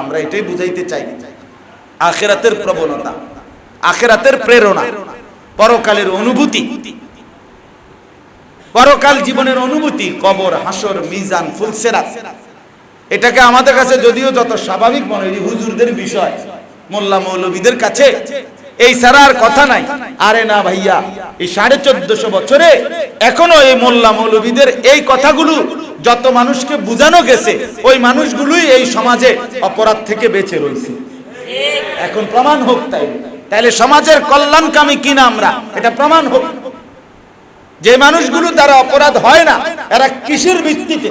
আমরা এটাই বুঝাইতে চাই। আখেরাতের প্রবণতা, আখেরাতের প্রেরণা, পরকালের অনুভূতি। পরকাল জীবনের অনুভূতি, কবর, হাসর, মিজান ফুলসেরা এটাকে আমাদের কাছে যদিও যত স্বাভাবিক মনে হয়, হুজুরদের বিষয়, মোল্লা মৌলবীদের কাছে এই আর কথা নাই। আরে না ভাইয়া, এই সাড়ে চোদ্দশো বছরে এখনও এই মোল্লা মৌলবীদের এই কথাগুলো যত মানুষকে বুঝানো গেছে, ওই মানুষগুলোই এই সমাজে অপরাধ থেকে বেঁচে রয়েছে। এখন প্রমাণ হোক তাই। তাইলে সমাজের কল্যাণকামী কিনা আমরা, এটা প্রমাণ হোক। যে মানুষগুলো তারা অপরাধ হয় না, এরা কিসের ভিত্তিতে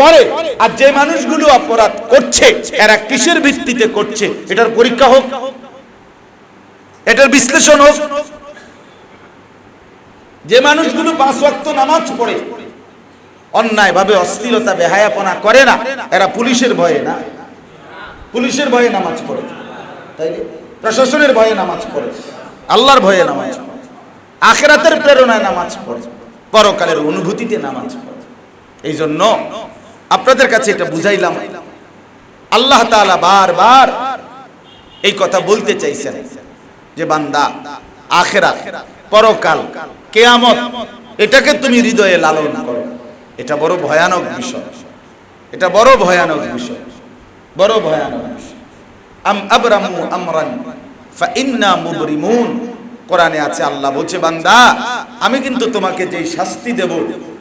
করে? আর যে মানুষগুলো অপরাধ করছে, এরা কিসের ভিত্তিতে করছে? এটার পরীক্ষা হোক। এটার বিশ্লেষণ হোক। যে মানুষগুলো পাঁচ ওয়াক্ত নামাজ পড়ে অন্যায় ভাবে অস্থিরতা বেহায়াপনা করে না, এরা পুলিশের ভয়ে না। পুলিশের ভয়ে নামাজ পড়ে তাই প্রশাসনের ভয়ে নামাজ পড়ে, আল্লাহর ভয়ে নামাজ পড়ে, আখেরাতের প্রেরণায় নামাজ পড়ে, পরকালের অনুভূতিতে নামাজ পড়ে। এই জন্য আপনাদের কাছে এটা বুঝাইলাম। আল্লাহ তাআলা বারবার এই কথা বলতে চাইছেন। যে বান্দা, আখেরাত, পরকাল, কেয়ামত, এটাকে তুমি হৃদয়ে লালন করো। এটা বড় ভয়ানক বিষয়। এটা বড় ভয়ানক বিষয়। বড় ভয়ানক বিষয়। আম আবরামু আমরান, ফা ইন্না মুবরিমুন কোরআনে আছে, আল্লাহ বলছে, বান্দা, আমি কিন্তু তোমাকে যেই শাস্তি দেব,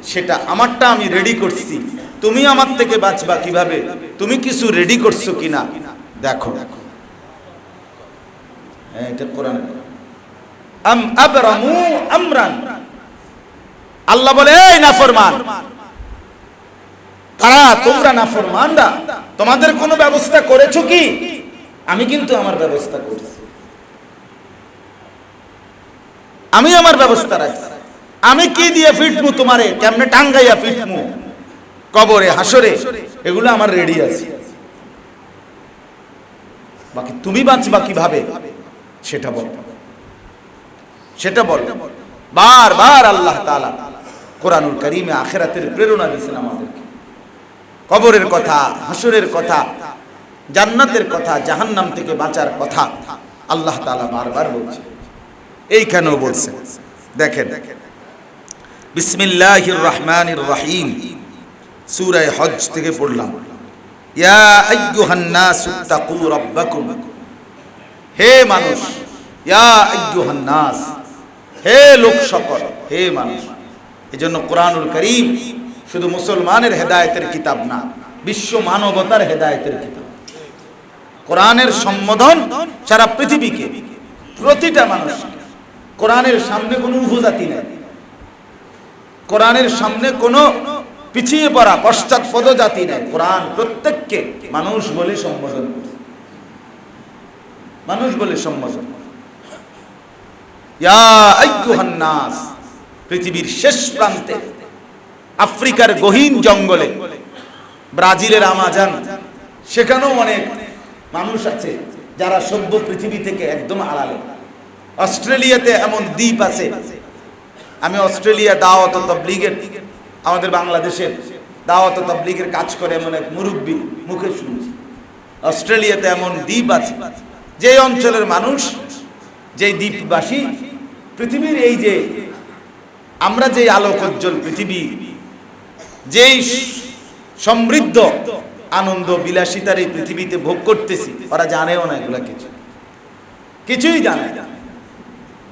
সেটা আমারটা আমি রেডি করছি। তুমি আমার থেকে বাঁচবা কীভাবে? তুমি কিছু রেডি করছ কিনা? দেখো দেখো। হ্যাঁ, আল্লাহ বলে নাফরমান তারা তোমরা নাফরমানরা তোমাদের কোনো ব্যবস্থা করেছ কি? আমি কিন্তু আমার ব্যবস্থা করছি। আমি আমার ব্যবস্থা রাখছি। আমি কি দিয়ে ফিটমু তোমারে? কেমনে টাঙ্গাইয়া ফিটমু? কবরে হাসরে এগুলো আমার রেডি আছে। বাকি তুমি বাঁচবা কীভাবে? সেটা বল। সেটা বল। বার বার আল্লাহ তালা কোরআনুল কারীমে আখিরাতের প্রেরণা দিয়েছেন আমাদেরকে। কবরের কথা, হাসরের কথা, জান্নাতের কথা, জাহান্নাম থেকে বাঁচার কথা আল্লাহ তাআলা বারবার বলছে এইখানেও বলছেন? দেখেন, বিসমিল্লাহির রহমানির রহিম সুরায় হজ থেকে পড়লাম। ইয়া আইয়ুহান নাস তাকু হে মানুষ হে লোক সকল, হে মানুষ। এজন্য কোরআনুল করিম শুধু মুসলমানের হেদায়তের কিতাব না, বিশ্ব মানবতার হেদায়তের কিতাব। কোরআনের সম্বোধন সারা পৃথিবীকে, প্রতিটা মানুষ কোরআনের সামনে কোনো উপজাতি নেই। কোরআনের সামনে কোনো পিছিয়ে পড়া পশ্চাৎপদ জাতি নেই। কোরআন প্রত্যেককে মানুষ বলে সম্বোধন করে মানুষ বলে সম্বোধন। নাস, পৃথিবীর শেষ প্রান্তে, আফ্রিকার গহীন জঙ্গলে, ব্রাজিলের আমাজন, সেখানেও অনেক মানুষ আছে যারা সভ্য পৃথিবী থেকে একদম আড়ালে অস্ট্রেলিয়াতে এমন দ্বীপ আছে। আমি অস্ট্রেলিয়া দাওয়াত তবলিগের, আমাদের বাংলাদেশের দাওয়াত তবলিগের কাজ করে এমন এক মুরব্বী মুখে শুনছি। অস্ট্রেলিয়াতে এমন দ্বীপ আছে যে অঞ্চলের মানুষ যেই দ্বীপবাসী, পৃথিবীর এই যে আমরা যে আলোকোজ্জ্বল পৃথিবী, যেই সমৃদ্ধ আনন্দ বিলাসিতার এই পৃথিবীতে ভোগ করতেছি, ওরা জানেও না এগুলা কিছু কিছুই জানে।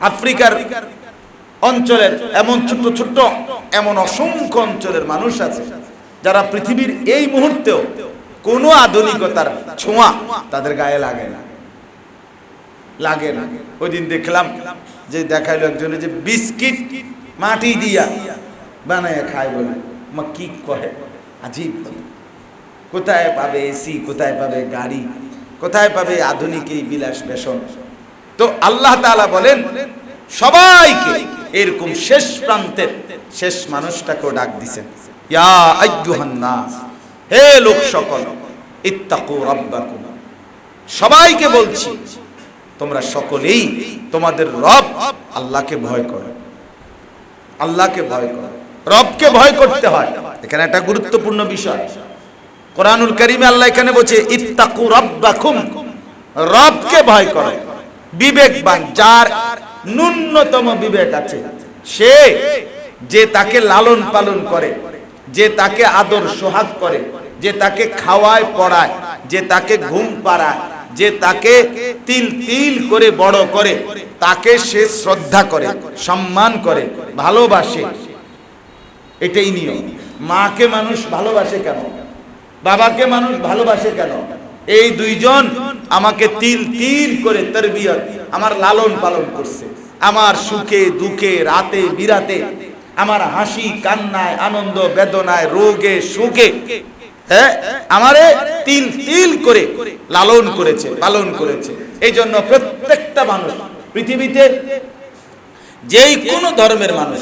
আফ্রিকার অঞ্চলের এমন ছোট্ট ছোট্ট, এমন অসংখ্য অঞ্চলের মানুষ আছে, যারা পৃথিবীর এই মুহূর্তেও কোনো আধুনিকতার ছোঁয়া তাদের গায়ে লাগে না লাগে না। ওই দিন দেখলাম যে দেখাইলো একজনে যে বিস্কিট মাটি দিয়া বানায় খায় বলে। মা কি কহে? আজীব কোথায় পাবে এসি কোথায় পাবে গাড়ি, কোথায় পাবে আধুনিক এই বিলাস বেসন? তো আল্লাহ তাআলা বলেন, সবাইকে এরকম শেষ প্রান্তের শেষ মানুষটাকেও ডাক দিছেন। ইয়া হে লোক সকল, ইত্তাকু রাব্বাকুম। সবাইকে বলছি তোমরা সকলেই তোমাদের রব আল্লাহকে ভয় করো। আল্লাহকে ভয় করো। রবকে ভয় করতে হয়। এখানে একটা গুরুত্বপূর্ণ বিষয়। কোরআনুল করিমে আল্লাহ এখানে বলছে, ইত্তাকু রাব্বাকুম। রবকে ভয় করো। বিবেকবান, যার ন্যূনতম বিবেক আছে, সে যে তাকে লালন পালন করে, যে তাকে আদর সোহাগ করে, যে তাকে খাওয়ায় পড়ায়, যে তাকে ঘুম পাড়ায় যে তাকে তিল তিল করে বড় করে, তাকে সে শ্রদ্ধা করে, সম্মান করে, ভালোবাসে। এটাই নিয়ম। মাকে মানুষ ভালোবাসে কেন? বাবাকে মানুষ ভালোবাসে কেন? এই দুইজন আমাকে তিল তিল করে তরবিয়ত, আমার লালন পালন করছে। আমার সুখে, দুঃখে, রাতে, বিরাতে, আমার হাসি, কান্নায়, আনন্দ, বেদনায়, রোগে সুখে হ্যাঁ আমারে তিল তিল করে লালন করেছে, পালন করেছে। এই জন্য প্রত্যেকটা মানুষ পৃথিবীতে যেই কোনো ধর্মের মানুষ,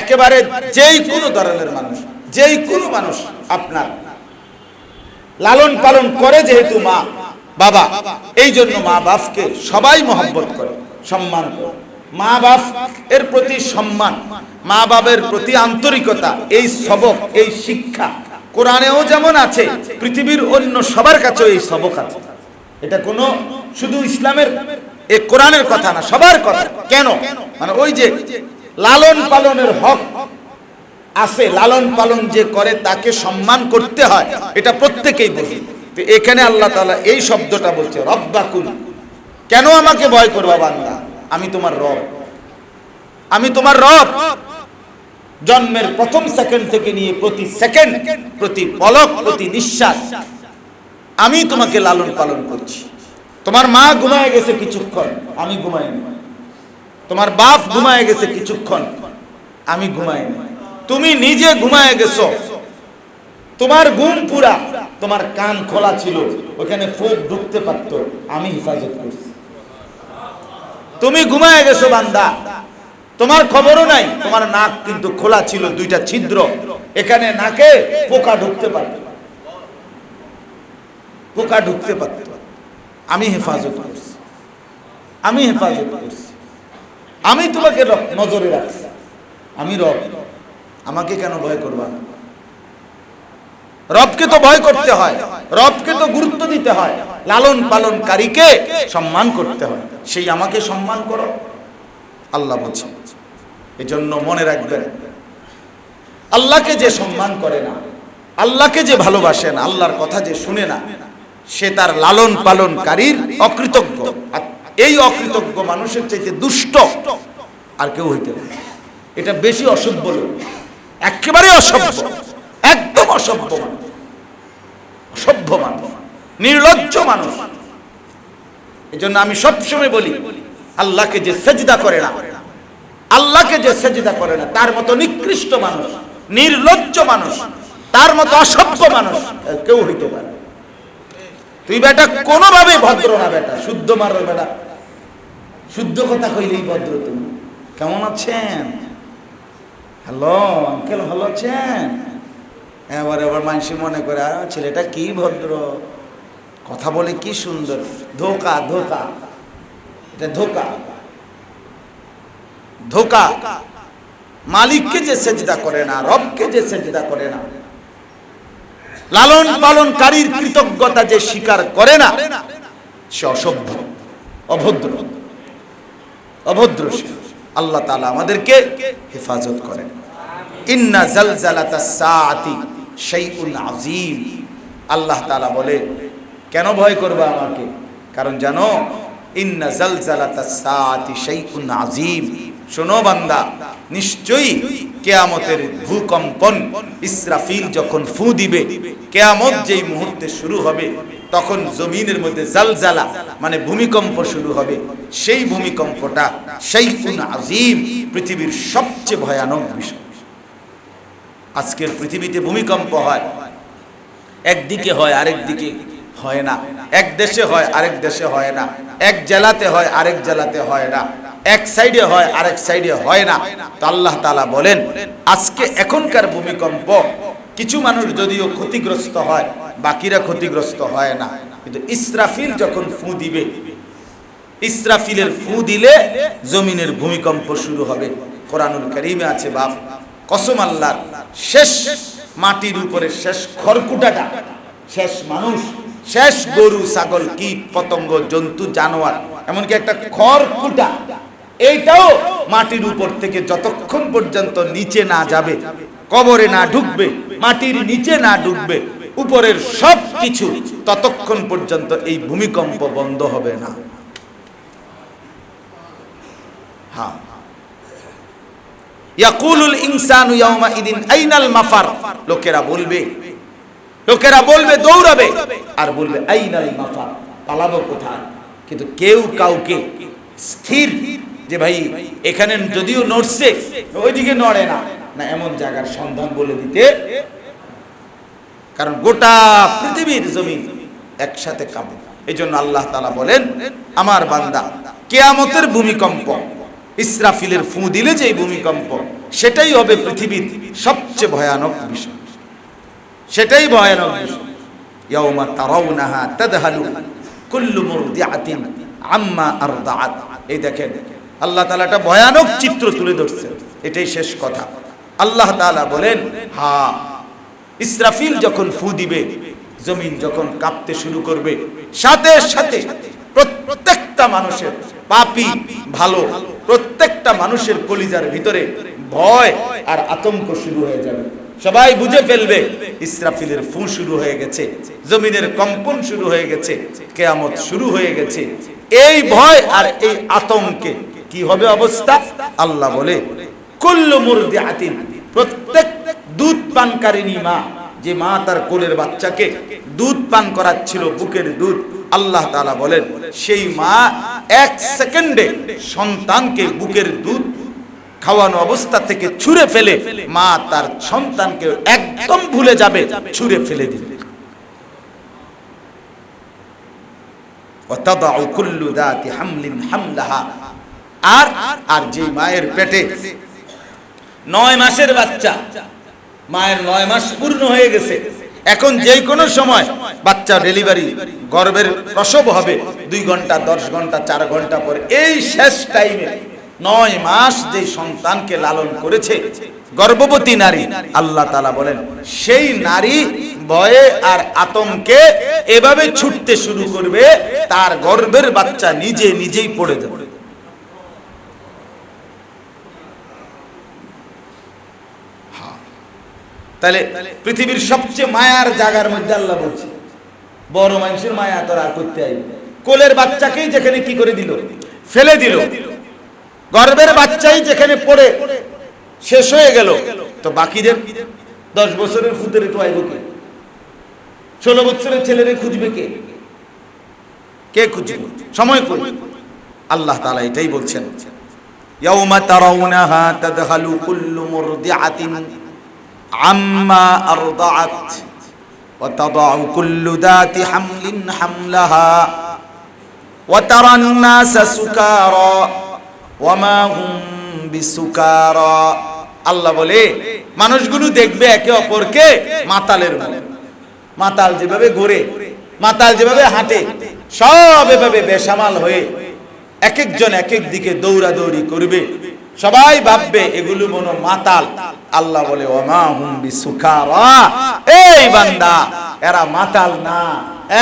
একেবারে যেই কোনো ধরনের মানুষ, যেই কোনো মানুষ আপনার লালন পালন করে যেহেতু মা, বাবা, এই জন্য মা বাপকে সবাই মহব্বত করে, সম্মান করে। মা বাপ এর প্রতি সম্মান, মা বাবের প্রতি আন্তরিকতা, এই সবক, এই শিক্ষা কোরআনেও যেমন আছে, পৃথিবীর অন্য সবার কাছেও এই সবক আছে। এটা কোনো শুধু ইসলামের, এ কোরআনের কথা না, সবার কথা। কেন? মানে ওই যে লালন পালনের হক আছে, লালন পালন যে করে তাকে সম্মান করতে হয়, এটা প্রত্যেকেই বোঝে তো এখানে আল্লাহ তাআলা এই শব্দটা বলছে, রব্বাকুল। কেন আমাকে ভয় করবা বান্দা? আমি তোমার রব। আমি তোমার রব। জন্মের প্রথম সেকেন্ড থেকে নিয়ে প্রতি সেকেন্ড প্রতি পলক, প্রতি নিঃশ্বাস আমি তোমাকে লালন পালন করছি। তোমার মা ঘুমায় গেছে কিছুক্ষণ, আমি ঘুমাইনি। তোমার বাপ ঘুমায় গেছে কিছুক্ষণ, আমি ঘুমাইনি। তুমি নিজে ঘুমায় গেছো। তোমার ঘুম পুরা, তোমার কান খোলা ছিল, ওখানে ফোক ঢুকতে পারতো, আমি হেফাজত করছি। তুমি ঘুমায় গেছো বান্দা তোমার খবরও নাই। তোমার নাক কিন্তু খোলা ছিল, দুইটা ছিদ্র। এখানে নাকে পোকা ঢুকতে পারত পোকা ঢুকতে পারত আমি হেফাজত করছি। আমি হেফাজত করছি। আমি তোমাকে নজরে রাখছি। আমি রব। আমাকে কেন ভয় করবা রবকে তো ভয় করতে হয়। রবকে তো গুরুত্ব দিতে হয়। লালন পালনকারীকে সম্মান করতে হয়। সেই আমাকে সম্মান করো। আল্লাহ বলছে এজন্য মনে রাখবেন, আল্লাহকে যে সম্মান করে না, আল্লাহকে যে ভালোবাসে না, আল্লাহর কথা যে শুনে না, সে তার লালন পালনকারীর অকৃতজ্ঞ। এই অকৃতজ্ঞ মানুষের চাইতে দুষ্ট আর কেউ হইতে পারে এটা বেশি অসভ্য লোক, একেবারে অসভ্য, একদম অসভ্য মানুষ অসভ্য মানুষ, নির্লজ্জ মানুষ। এই জন্য আমি সবসময় বলি, আল্লাহকে যে সেজদা করে না আল্লাহকে যে সেজদা করে না তার মতো নিকৃষ্ট মানুষ নির্লজ্জ মানুষ তার মতো অসভ্য মানুষ কেউ হইতে পারে তুই বেটা কোনোভাবে ভদ্র না বেটা শুদ্ধ মার বেটা। শুদ্ধ কথা কইলেই ভদ্র তুমি। কেমন আছেন? হ্যালো আঙ্কেল ভালো আছেন? এবার এবার মানুষ মনে করে "আহ, ছেলেটা কি ভদ্র? কথা বলে কি সুন্দর? ধোকা ধোকা। এটা ধোকা। ধোকা। মালিককে যে সেজদা করে না, রবকে যে সেজদা করে না লালন পালনকারীর কৃতজ্ঞতা যে স্বীকার করে না, সে অসভ্য, অভদ্র অভদ্র আল্লাহ তাআলা আমাদেরকে হেফাজত করেন। ইন্না জালজালাতা সাআতি শাইউন আযীম। আল্লাহ তাআলা বলে, কেন ভয় করবে আমাকে? কারণ জানো, ইন্না জালজালাতা সাআতি শাইউন আযীম। শোনো বান্দা, নিশ্চয়ই কেয়ামতের ভূকম্পন ইসরাফিল যখন ফু দিবে, কেয়ামত যেই মুহূর্তে শুরু হবে, তখন জমিনের মধ্যে জালজালা মানে ভূমিকম্প শুরু হবে। সেই ভূমিকম্পটা শাইউন আযীম, পৃথিবীর সবচেয়ে ভয়ানক বিষয়। আজকের পৃথিবীতে ভূমিকম্প হয়। একদিকে হয়, আরেক দিকে হয় না। এক দেশে হয়, আরেক দেশে হয় না। এক জেলাতে হয়, আরেক জেলাতে হয় না। এক সাইডে হয়, আরেক সাইডে হয় না। তো আল্লাহ তালা বলেন, আজকে এখনকার ভূমিকম্প, কিছু মানুষ যদিও ক্ষতিগ্রস্ত হয়, বাকিরা ক্ষতিগ্রস্ত হয় না। কিন্তু ইসরাফিল যখন ফু দিবে, ইসরাফিলের ফু দিলে জমিনের ভূমিকম্প শুরু হবে। কোরআনুল কারীমে আছে বাপ, কসম আল্লাহর, শেষ মাটির উপরে শেষ খড়কুটাটা, শেষ মানুষ, শেষ গরু, ছাগল, কীট, পতঙ্গ, জন্তু, জানোয়ার, এমনকি একটা খড়কুটা এইটাও মাটির উপর থেকে যতক্ষণ পর্যন্ত নিচে না যাবে, কবরে না ঢুকবে, মাটির নিচে না ঢুকবে, উপরের সব কিছু ততক্ষণ পর্যন্ত এই ভূমিকম্প বন্ধ হবে না। হ্যাঁ ইয়াকুলুল ইনসানু আইনাল মাফার। লোকেরা বলবে লোকেরা বলবে দৌড়াবে, আর বলবে আইনাল মাফার, পালাবো কোথায়? কিন্তু কেউ কাউকে স্থির যে ভাই, এখানে যদিও নড়ছে, ওইদিকে নড়ে না। না, এমন জায়গার সন্ধান বলে দিতে। কারণ গোটা পৃথিবীর জমিন একসাথে কাঁপে। এই জন্য আল্লাহ তালা বলেন, আমার বান্দা, কেয়ামতের ভূমিকম্প, ইসরাফিলের ফু দিলে যে ভূমিকম্প, সেটাই হবে পৃথিবীর সবচেয়ে ভয়ানক বিষয়। সেটাই ভয়ানক বিষয়। ইয়াউমা তারাউনাহা তাদহালু আম্মা এই দেখেন আল্লাহ তাআলা একটা ভয়ানক চিত্র তুলে ধরছে। এটাই শেষ কথা। আল্লাহ তাআলা বলেন হ্যাঁ ইসরাফিল যখন ফু দিবে, জমিন যখন কাঁপতে শুরু করবে, সাথে সাথে প্রত্যেকটা মানুষের পাপি ভালো, প্রত্যেকটা মানুষের কলিজার ভিতরে ভয় আর আতঙ্ক শুরু হয়ে যাবে। সবাই বুঝে ফেলবে, ইসরাফিলের ফু শুরু হয়ে গেছে, জমিনের কম্পন শুরু হয়ে গেছে, কেয়ামত শুরু হয়ে গেছে। এই ভয় আর এই আতঙ্কে কি হবে অবস্থা আল্লাহ বলে কুল্লু মুরদি আতিন প্রত্যেক দুধ পানকারিনী মা যে মা তার কোলের বাচ্চাকে দুধ পান করাচ্ছিল বুকের দুধ আল্লাহ তাআলা বলেন সেই মা এক সেকেন্ডে সন্তানকে বুকের দুধ খাওয়ানো অবস্থা থেকে ছুঁড়ে ফেলে মা তার সন্তানকে একদম ভুলে যাবে ছুঁড়ে ফেলে দিবে وتضع كل ذات حمل حملها আর আর যে মায়ের পেটে নয় মাসের বাচ্চা, মায়ের নয় মাস পূর্ণ হয়ে গেছে। এখন যে কোনো সময় বাচ্চা ডেলিভারি গর্ভের প্রসব হবে, দুই ঘণ্টা, দশ ঘণ্টা, চার ঘণ্টা পরে এই শেষ টাইমে নয় মাস যে সন্তানকে লালন করেছে গর্ভবতী নারী, আল্লাহ তালা বলেন, সেই নারী ভয়ে আর আতঙ্কে এভাবে ছুটতে শুরু করবে, তার গর্ভের বাচ্চা নিজে নিজেই পড়ে যাবে। তাহলে পৃথিবীর সবচেয়ে মায়ার জায়গার মধ্যে আল্লাহ বলছে, বড় মানুষের মায়া তোর আর করতে আইবে কোলের বাচ্চাকেই যেখানে কি করে দিল? ফেলে দিল। গর্ভের বাচ্চাই যেখানে পড়ে, শেষ হয়ে গেল। তো বাকিদের দশ বছরের ফুতের একটু আইব কে? ষোলো বছরের ছেলেরে খুঁজবে কে? কে খুঁজবে? সময় করে আল্লাহ তাআলা এটাই বলছেন। ইয়াউমা তারাউনাহা তাদহালু কুল্লু মুরদিআতিন عما أرضعت وتضع كل ذات حمل حملها وترى الناس سكارى وما هم بسكارى আল্লাহ বলে মানুষগুলো দেখবে একে অপরকে মাতালের মতো মাতাল যেভাবে ঘোরে মাতাল যেভাবে হাঁটে সব এভাবে বেসামাল হয়ে এক একজন এক এক দিকে দৌড়াদৌড়ি করবে সবাই ভাববে এগুলো মনো মাতাল। আল্লাহ বলে, ওমা হুম এই বান্দা, এরা মাতাল না।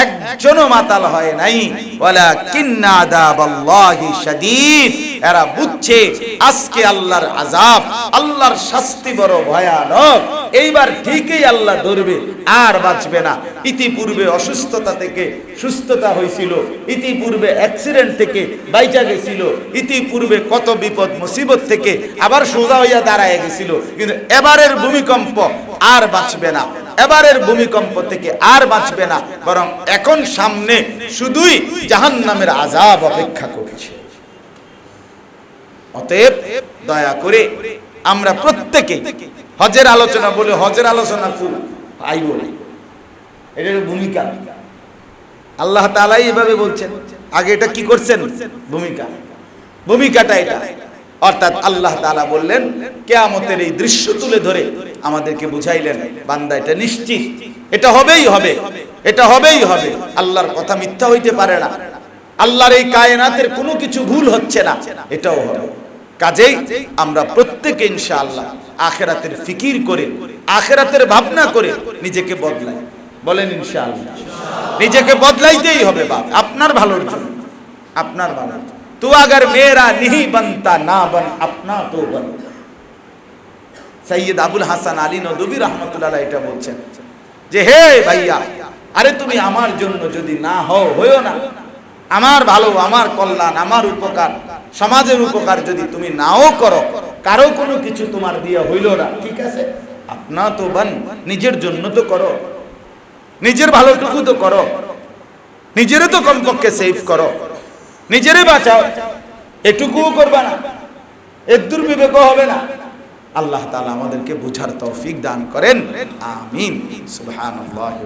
একজনও মাতাল হয় নাই। বলে কিন্না আযাবাল্লাহি শাদীদ। এরা বুঝছে আজকে আল্লাহর আযাব, আল্লাহর শাস্তি বড় ভয়ানক। এইবার ঠিকই আল্লাহ ধরবে, আর বাঁচবে না। ইতিপূর্বে অসুস্থতা থেকে সুস্থতা হয়েছিল, ইতিপূর্বে অ্যাক্সিডেন্ট থেকে বাইচা গেছিল, ইতিপূর্বে কত বিপদ, মুসিবত থেকে আবার সোজা হইয়া দাঁড়ায় গেছিল। কিন্তু এবারের ভূমিকম্প আর বাঁচবে না। এবারের ভূমিকম্প থেকে আর বাঁচবে না। বরং এখন সামনে শুধুই জাহান্নামের আজাব অপেক্ষা করছে। অতএব দয়া করে আমরা প্রত্যেকে হজের আলোচনা বলে হজের আলোচনা খুব আইব না এটার ভূমিকা। আল্লাহ তালাই এভাবে বলছেন, আগে এটা কি করছেন? ভূমিকা। ভূমিকাটা এটা। অর্থাৎ আল্লাহ তাআলা বললেন, কেয়ামতের এই দৃশ্য তুলে ধরে আমাদেরকে বুঝাইলেন, বান্দা এটা নিশ্চিত। এটা হবেই হবে। এটা হবেই হবে। আল্লাহর কথা মিথ্যা হইতে পারে না। আল্লাহর এই কায়নাতের কোনো কিছু ভুল হচ্ছে না, এটাও হবে। কাজেই আমরা প্রত্যেকে ইনশাআল্লাহ আখেরাতের ফিকির করে, আখেরাতের ভাবনা করে নিজেকে বদলাই। বলেন ইনশাআল্লাহ। নিজেকে বদলাইতেই হবে বাপ, আপনার ভালোর জন্য। আপনার জন্য। তু আগার মেরা নিহি বনতা, না বন, আপনা তো বন। সৈয়দ আবুল হাসান আলী নদবী রহমতুল্লাহ এটা বলছেন যে, হে ভাইয়া, আরে তুমি আমার জন্য যদি না হও, হইও না। আমার ভালো, আমার কল্যাণ, আমার উপকার, সমাজের উপকার যদি তুমি নাও করো, কারও কোনো কিছু তোমার দিয়ে হইল না, ঠিক আছে? আপনা তো বান, নিজের জন্য তো করো। নিজের ভালোটুকু তো করো। নিজেরে তো কমপক্ষে সেভ করো। নিজেরে বাঁচাও। এটুকুও করবে না। এর দুর্বিবেক হবে না। আল্লাহ তালা আমাদেরকে বুঝার তৌফিক দান করেন। আমিন। সুবহানাল্লাহি